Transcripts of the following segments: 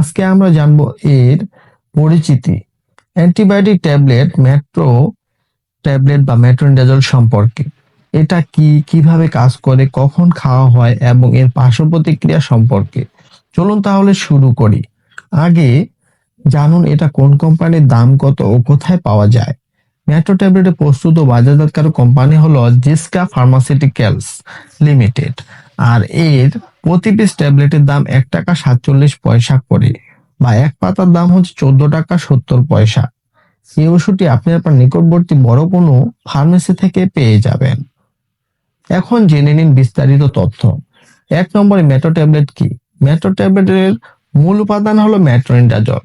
আজকে আমরা জানব এর পরিচিতি। অ্যান্টিবায়োটিক ট্যাবলেট মেট্রো ট্যাবলেট বা মেট্রোনিডাজল সম্পর্কে। এটা কি, কীভাবে কাজ করে, কখন খাওয়া হয় এবং এর পার্শ্ব প্রতিক্রিয়া সম্পর্কে। চলুন তাহলে শুরু করি। আগে জানুন এটা কোন কোম্পানির দাম কত ও কোথায় পাওয়া যায়। মেট্রো ট্যাবলেটের প্রস্তুত ও বাজারজাতকারক কোম্পানি হলো জিসকা ফার্মাসিউটিক্যালস লিমিটেড। আর এর প্রতি পিস ট্যাবলেটের দাম এক টাকা সাতচল্লিশ পয়সা করে বা এক পাতার দাম হচ্ছে চোদ্দ টাকা সত্তর পয়সা। এই ওষুধটি আপনি আপনার নিকটবর্তী বড় কোনো ফার্মেসি থেকে পেয়ে যাবেন। এখন জেনে নিন বিস্তারিত তথ্য। এক নম্বরে মেট্রো ট্যাবলেট কি? মেট্রো ট্যাবলেটের মূল উপাদান হলো মেট্রোনিডাজল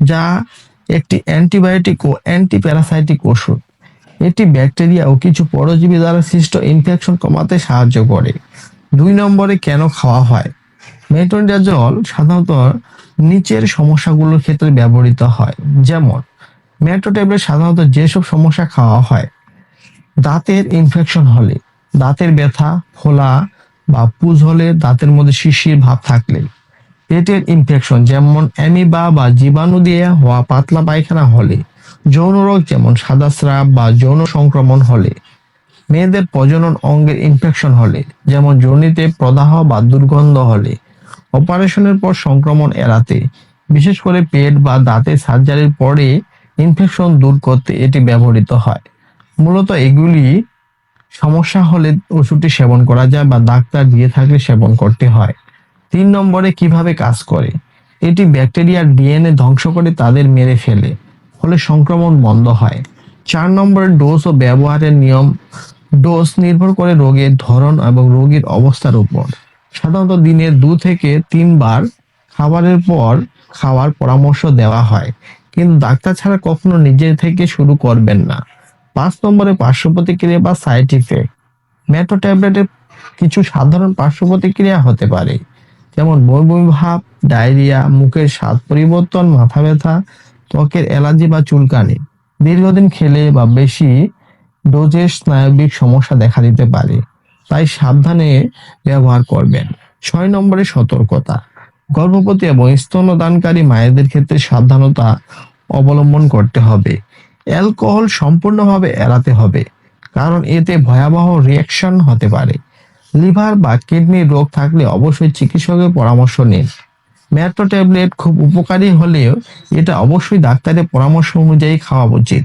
যা একটি অ্যান্টিবায়োটিক ও অ্যান্টিপ্যারাসাইটিক ওষুধ। এটি ব্যাকটেরিয়া ও কিছু পরজীবী দ্বারা সৃষ্ট ইনফেকশন কমাতে সাহায্য করে। দুই নম্বরে কেন খাওয়া হয়? মেট্রোনিডাজল সাধারণত নিচের সমস্যাগুলোর ক্ষেত্রে ব্যবহৃত হয়। যেমন মেট্রো ট্যাবলেট সাধারণত যেসব সমস্যা খাওয়া হয়, দাঁতের ইনফেকশন হলে, দাঁতের ব্যথা, ফোলা বা পুজ হলে দাঁতের মধ্যে শিশির ভাব থাকলে, পেটের ইনফেকশন যেমন অ্যামিবা বা জীবাণু দিয়ে হওয়া পাতলা পায়খানা হলে, যৌন রোগ যেমন সাদা স্রাব বা যৌন সংক্রমণ হলে মেয়েদের প্রজনন অঙ্গের ইনফেকশন হলে, যেমন যোনিতে প্রদাহ বা দুর্গন্ধ হলে, অপারেশনের পর সংক্রমণ এড়াতে, বিশেষ করে পেট বা দাঁতে সার্জারির পরে ইনফেকশন দূর করতে এটি ব্যবহৃত হয়। মূলত এগুলি সমস্যা হলে ওষুধটি সেবন করা যায় বা ডাক্তার দিয়ে থাকলে সেবন করতে হয়। তিন নম্বরে কীভাবে কাজ করে? এটি ব্যাকটেরিয়ার ডিএনএ ধ্বংস করে তাদের মেরে ফেলে, ফলে সংক্রমণ বন্ধ হয়। চার নম্বরে ডোজ ও ব্যবহারের নিয়ম ডোজ নির্ভর করে রোগের ধরন এবং রোগীর অবস্থার উপর। সাধারণত দিনে দু থেকে তিনবার খাবারের পর খাওয়ার পরামর্শ দেওয়া হয়, কিন্তু ডাক্তার ছাড়া কখনো নিজে থেকে শুরু করবেন না। পাঁচ নম্বরে পার্শ্ব প্রতিক্রিয়া বা সাইড ইফেক্ট মেট্রো ট্যাবলেটের কিছু সাধারণ পার্শ্ব প্রতিক্রিয়া হতে পারে, যেমন বই ভাব, ডায়রিয়া, মুখের স্বাদ পরিবর্তন, মাথা ব্যথা, ত্বকের অ্যালার্জি বা চুলকানি। দীর্ঘদিন খেলে বা বেশি ডোজের স্নায়বিক সমস্যা দেখা দিতে পারে। তাই সাবধানে ব্যবহার করবেন। ছয় নম্বরে সতর্কতা। গর্ভবতী এবং স্তনদানকারী মায়েদের ক্ষেত্রে সাবধানতা অবলম্বন করতে হবে। অ্যালকোহল সম্পূর্ণভাবে এড়াতে হবে, কারণ এতে ভয়াবহ রিয়াকশন হতে পারে। লিভার বা কিডনির রোগ থাকলে অবশ্যই চিকিৎসকের পরামর্শ নিন। ম্যাট্রো ট্যাবলেট খুব উপকারী হলেও এটা অবশ্যই ডাক্তারের পরামর্শ অনুযায়ী খাওয়া উচিত।